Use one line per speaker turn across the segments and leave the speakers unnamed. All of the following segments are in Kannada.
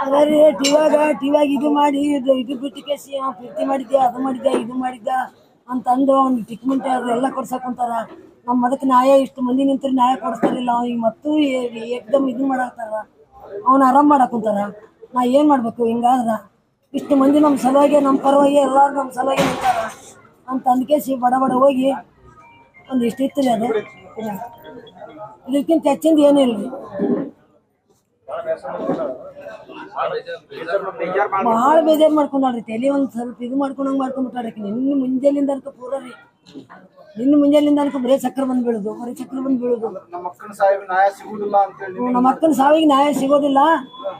ಅದೇ ರೀ ಟಿವಾಗ ಟಿವಾಗ ಇದು ಮಾಡಿ, ಇದು ಇದು ಬಿಟ್ಟು ಕೇಸಿ ಅವ ಪ್ರೀತಿ ಮಾಡಿದ್ದೆ ಅದು ಮಾಡಿದ್ದೆ ಇದು ಮಾಡಿದ್ದ ಅಂತಂದು ಒಂದು ಟ್ರೀಟ್ಮೆಂಟ್ ಎಲ್ಲ ಕೊಡ್ಸಕ್ ಕುಂತಾರ ನಮ್ಮ ಅದಕ್ಕೆ ನ್ಯಾಯ, ಇಷ್ಟು ಮಂದಿ ನಿಂತ್ರೆ ನ್ಯಾಯ ಕೊಡಿಸ್ತಾರಿಲ್ಲ ಅವ್ನಿಗೆ, ಮತ್ತೂ ಏಕ್ದಮ್ ಇದು ಮಾಡಾಕ್ತಾರ ಅವ್ನು ಆರಾಮ್ ಮಾಡಕ್ ಕುಂತಾರ ನಾ ಏನು ಮಾಡಬೇಕು, ಹಿಂಗಾದ್ರ? ಇಷ್ಟು ಮಂದಿ ನಮ್ಮ ಸಲುವಾಗಿ ನಮ್ಮ ಪರವಾಗಿ, ಎಲ್ಲರೂ ನಮ್ಮ ಸಲುವಾಗಿ ನಿಂತಾರ. ಅಂತ ಅಂದ್ಕೇಸಿ ಬಡ ಬಡ ಹೋಗಿ ಒಂದು ಇಷ್ಟು ಇತ್ತು ರೀ ಅದು. ಇದಕ್ಕಿಂತ ಹೆಚ್ಚಿಂದ ಏನೂ ಇಲ್ಲ ರೀ ಬೇಜಾರ್ ಮಾಡ್ಕೊಂಡ್ರಿ ತಲೆ ಒಂದ್ ಸ್ವಲ್ಪ ಇದು ಮಾಡ್ಕೊಂಡಂಗ್ ಮಾಡ್ಕೊಂಡ್ಬಿಟ್ಟಾಡಕ್ಕೆ ನಿನ್ನ ಮುಂಜಾನಿಂದ ಅನ್ಕ ಪೂರ ರೀ. ನಿನ್ನ ಮುಂಜಾನಿಂದ ಅನ್ಕ ಬರೇ ಚಕ್ರ ಬಂದ್ ಬೀಳುದು, ಬರೀ ಚಕ್ರ ಬಂದ್ ಬೀಳುದು.
ನಮ್ಮ
ಅಕ್ಕನ ಸಾವಿಗೆ ನ್ಯಾಯ ಸಿಗೋದಿಲ್ಲ.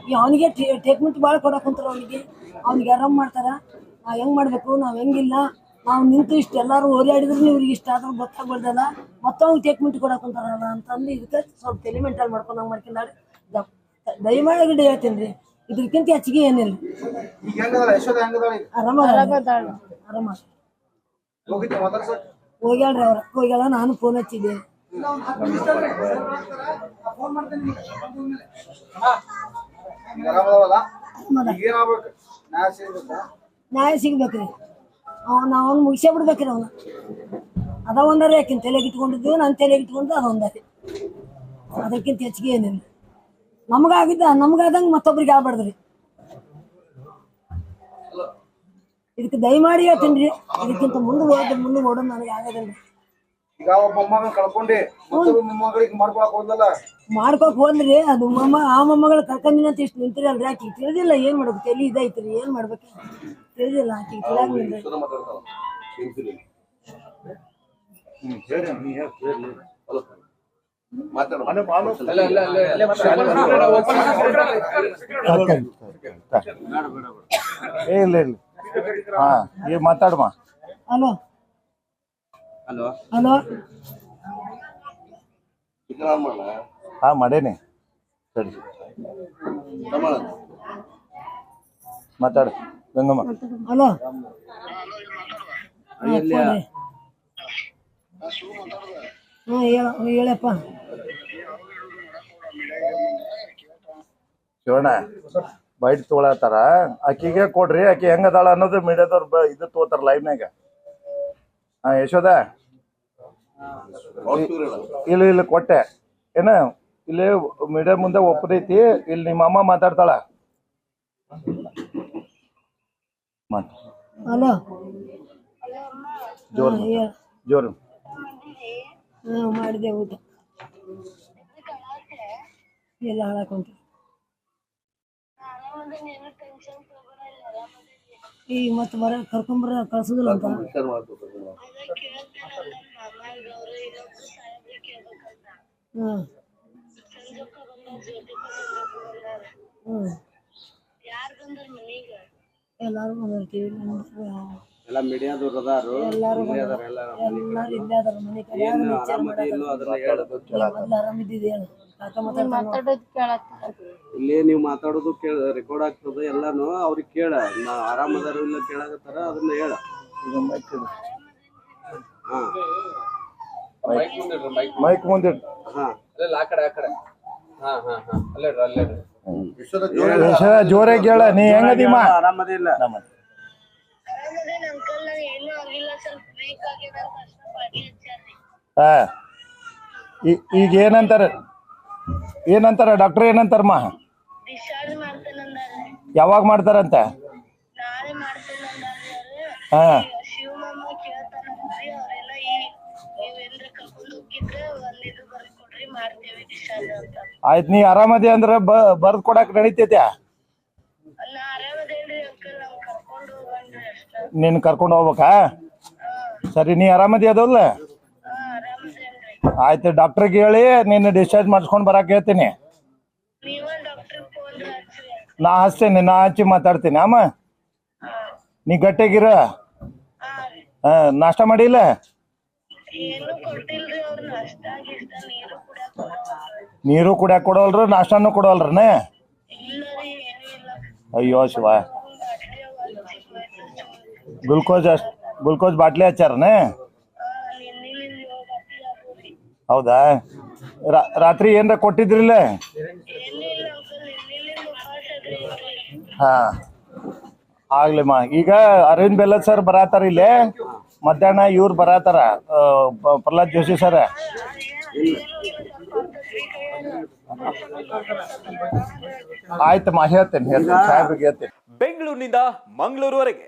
ಈ ಅವನಿಗೆ ಟ್ರೀಟ್ಮೆಂಟ್ ಭಾಳ ಕೊಡಕ್ ಕುಂತಾರ ಅವನಿಗೆ. ಅವ್ನಿಗೆ ಆರಾಮ್ ಮಾಡ್ತಾರ. ನಾವು ಹೆಂಗ್ ಮಾಡ್ಬೇಕು, ನಾವ್ ಹೆಂಗಿಲ್ಲ. ನಾವು ನಿಂತು ಇಷ್ಟ ಎಲ್ಲಾರು ಓಡಾಡಿದ್ರು ಇವ್ರಿಗೆ ಇಷ್ಟ ಆದ್ರೂ ಗೊತ್ತಾಗ್ಬಾರ್ದಲ್ಲ. ಮತ್ತೆ ಅವ್ನಿಗೆ ಟ್ರೀಟ್ಮೆಂಟ್ ಕೊಡಕ್ ಕುಂತಾರಲ್ಲ ಅಂತಂದು ಇದಕ್ಕೆ ಸ್ವಲ್ಪ ತಲೆ ಮೆಂಟಲ್ ಮಾಡ್ಕೊಂಡಂಗೆ ಮಾಡ್ಕೊಂಡಾಡಿ ದಯಮಾಡಿ ಗಿಡ ಹೇಳ್ತೀನಿ ರೀ ಇದಕ್ಕಿಂತ ಹೆಚ್ಚಿಗೆ ಏನಿಲ್ಲ.
ಈಗ ಹೆಂಗದ ಯಶೋದ ಹೆಂಗದಾಳ ಈಗ?
ಆರಾಮ ಆರಾಮ
ಹೋಗಿದ್ದೆ ಮಾತಾಡ್ಸಕ್
ಹೋಗ್ಯಾಳ್ರಿ ಅವ್ರ. ಹೋಗ್ಯಾಳ ನಾನು ಫೋನ್ ಹಚ್ಚಿದ್ದೆ.
ನಾಯ ಆರಾಮದವಲ್ಲ
ಆರಾಮದ
ಈಗ ಏನಾಗ್ಬೇಕು? ನ್ಯಾಯ ಸಿಗ್ಬೇಕಾ?
ನ್ಯಾಯ ಸಿಗ್ಬೇಕ್ರಿ. ಅವ್ನು ಅವ್ನು ಮುಗಿಸೇ ಬಿಡ್ಬೇಕ್ರಿ ಅವನ. ಅದ ಒಂದರಿ ಯಾಕಿನ್ ತಲೆಗೆ ಇಟ್ಕೊಂಡಿದ್ದು ನಾನು ತಲೆಗೆ ಇಟ್ಕೊಂಡು ಅದು ಒಂದರಿ. ಅದಕ್ಕಿಂತ ಹೆಚ್ಚಿಗೆ ಏನಿಲ್ಲ. ನಮಗಾಗಿದ್ದ ನಮಗಾದಂಗ ಮತ್ತೊಬ್ರಿಗೆ ಆಗ್ಬಾರ್ದ್ರಿ. ಇದಕ್ಕೆ ದಯಮಾಡಿ ಹೇಳ್ತೀನಿ ಇದಕ್ಕಿಂತ ಮುಂದೆ ಹೋದ್ರೆ ಮುಂದೆ ಓಡೋದು ನನಗೆ ಆಗದಲ್ರಿ
ಈಗ ಒಬ್ಬ ಕಳ್ಕೊಂಡಿ ಮತ್ತೊಬ್ಬ ಮೊಮ್ಮಗಳಿಗೆ ಮಾಡ್ಕೊಳಕ್ ಹೋದಲ್ಲ
ಮಾಡ್ಕೋಕ್ ಹೋದ್ರಿ ಅದು ಮೊಮ್ಮ ಆ ಮೊಮ್ಮಗಳು ಕರ್ಕೊಂಡಿನ ಅಂತ ಇಷ್ಟು ನಿಂತಿರಲ್ರಿ ಆಕಿಗೆ ತಿಳಿದಿಲ್ಲ ಏನ್ ಮಾಡ್ಬೇಕು. ತಲೆ ಇದೈತ್ರಿ ಏನ್ ಮಾಡ್ಬೇಕು? ತಿಳಿದಿಲ್ಲ ಆಕಿಗೆ ತಿಳಿಯಾಗಿಲ್ಲ
ಏ ಇಲ್ಲ ಇಲ್ಲ. ಹಾ ಏ ಮಾತಾಡಮ್ಮ
ಹಲೋ.
ಹಲೋ.
ಹಲೋ.
ಹಾ ಮಾಡೇನಿ. ಸರಿ. ಮಾತಾಡು ಗಂಗಮ್ಮ.
ಹಲೋ. ಹೇಳಪ್ಪ.
ಶಿವಣ್ಣ ಬೈಟ್ ತೊಗೊಳತ್ತಾರ. ಆಕಿಗೆ ಕೊಡ್ರಿ ಆಕಿ ಹೆಂಗದಾಳ ಅನ್ನೋದು ಮೀಡಿಯಾದವ್ರು ಇದು ತಗೋತಾರ ಲೈವ್ನಾಗ ಹಾ ಯಶೋದ ಇಲ್ಲ ಇಲ್ಲ ಕೊಟ್ಟೆ. ಏನ ಇಲ್ಲಿ ಮೀಡಿಯಾ ಮುಂದೆ ಒಪ್ಪದೈತಿ ಇಲ್ಲಿ ನಿಮ್ಮ ಅಮ್ಮ ಮಾತಾಡ್ತಾಳ. ಜೋರ್ ಜೋರು.
ಮಾಡಿದೆ ಊಟ. ಎಲ್ಲ ಹಾಳಾಕೊಂತ ಈಗ ಮತ್ತೆ ಬರ ಕರ್ಕೊಂಬರ ಕಳ್ಸೋದಿಲ್ಲ ಅಂತ? ಹಾಂ. ಹ್ಞೂ ಎಲ್ಲಾರು ಬಂದಿರ್ತೀವಿ
ಎಲ್ಲ ಮೀಡಿಯಾದವ್ರು ಅದಾರು
ಎಲ್ಲಾರು ಬಂದಾರ. ಎಲ್ಲಾರು ಇಲ್ಲೇ ಅದಾರ ಮನೆ ಕಡೆ. ಯಾರು ವಿಚಾರ
ಇಲ್ಲೋ ಅದನ್ನ ಹೇಳೋದು
ಮೊದ್ಲು ಆರಾಮಿದ್ದಿದೆ ಕಾಕ ಮಾತಾಡ್ತಾನ
ಇಲ್ಲಿ ನೀವು ಮಾತಾಡೋದು ಕೇಳ ರೆಕಾರ್ಡ್ ಆಗ್ತದೆ ಎಲ್ಲಾನು ಅವ್ರಿಗೆ ಕೇಳ. ನಾ ಆರಾಮದಾರ ಇಲ್ಲ ಕೇಳಾಕತ್ತಾರ ಅದನ್ನ ಹೇಳ. ಹಾ.
ಮೈಕ್ ಮುಂದಿಟ್ಟು
ಮೈಕ್
ಮುಂದೆ ಜೋರಾಗಿ ಹೇಳ ನೀ ಹೆಂಗದಿಮ್ಮ
ಆರಾಮದಿಲ್ಲ
ಕಡೆ ಹಾ ಹಾ ಹಾ. ಅಲ್ಲೇ ಅಲ್ಲೇ ಏನಂತಾರಮ್ಮ
ಡಿಸ್ಚಾರ್ಜ್
ಹೇಳ ಮಾಡ್ತಾರಂತ
ನಾಳೆ ಮಾಡ್ತೇನಂದಾರೆ
ಹಾ.
ಏನಂತಾರೆ? ಏನಂತಾರ? ಡಾಕ್ಟರ್ ಈ ಯಾವಾಗ ಡಿಸ್ಚಾರ್ಜ್ ಅಂತ.
ಆಯ್ತು ನೀ ಆರಾಮದಿ ಅಂದ್ರ ಅಂದ್ರೆ ಬರ್ದ್ ಕೊಡಾಕ್ ನಡಿತೈತ್ಯಾ
ನಾ ಆರಾಮದೇನ್ರಿ ಅಂಕಲ್ ನಮ್ ಕರ್ಕೊಂಡು ಹೋಗಣ್ರಿ ಅಷ್ಟ.
ನಿನ್ ಕರ್ಕೊಂಡು ಹೋಗ್ಬೇಕಾ? ಸರಿ ನೀ ಆರಾಮದಿ ಅದಲ್ಲ? ಆಯ್ತು ಡಾಕ್ಟ್ರಿಗೆ ಹೇಳಿ ನಿನ್ನ ಡಿಸ್ಚಾರ್ಜ್ ಮಾಡಿಸ್ಕೊಂಡು ಬರಕ್ಕೆ ಹೇಳ್ತೀನಿ. ನಾ ಹಚ್ತೇನೆ ನಾ ಹಚ್ಚಿ ಮಾತಾಡ್ತೀನಿ ಅಮ್ಮ ನೀ ಗಟ್ಟಿಗಿರ? ನಾಷ್ಟ ಮಾಡಿಲ್ಲ?
ನೀರು ಕುಡಿಯಾಕ ಕೊಡೋವಲ್ರಿ.
ನೀರು ಕುಡಿಯಾಕ ಕೊಡೋಲ್ರು ನಾಷ್ಟಾನು ಕೊಡೋಲ್ರನ? ಅಯ್ಯೋ ಶಿವ. ಗ್ಲುಕೋಸ್ ಅಷ್ಟ್ ಗ್ಲುಕೋಸ್ ಬಾಟ್ಲಿ ಹಚ್ಚಾರನ? ಹೌದಾ? ರಾತ್ರಿ ಏನ್ರ ಕೊಟ್ಟಿದ್ರಿಲ್ಲ? ಹಾ. ಆಗ್ಲಿಮ್ಮ ಈಗ ಅರವಿಂದ್ ಬೆಲ್ಲದ್ ಸರ್ ಬರತಾರ ಇಲ್ಲಿ? ಮಧ್ಯಾಹ್ನ ಇವ್ರು ಬರಾತಾರ ಪ್ರಹ್ಲಾದ್ ಜೋಶಿ ಸರ್? ಆಯ್ತಮ್ಮ ಹೇಳ್ತೇನೆ ಹೇಳ್ತೇನೆ, ಸಾಹೇಬ್ರಿಗೆ ಹೇಳ್ತೇನೆ.
ಬೆಂಗಳೂರಿನಿಂದ ಮಂಗಳೂರುವರೆಗೆ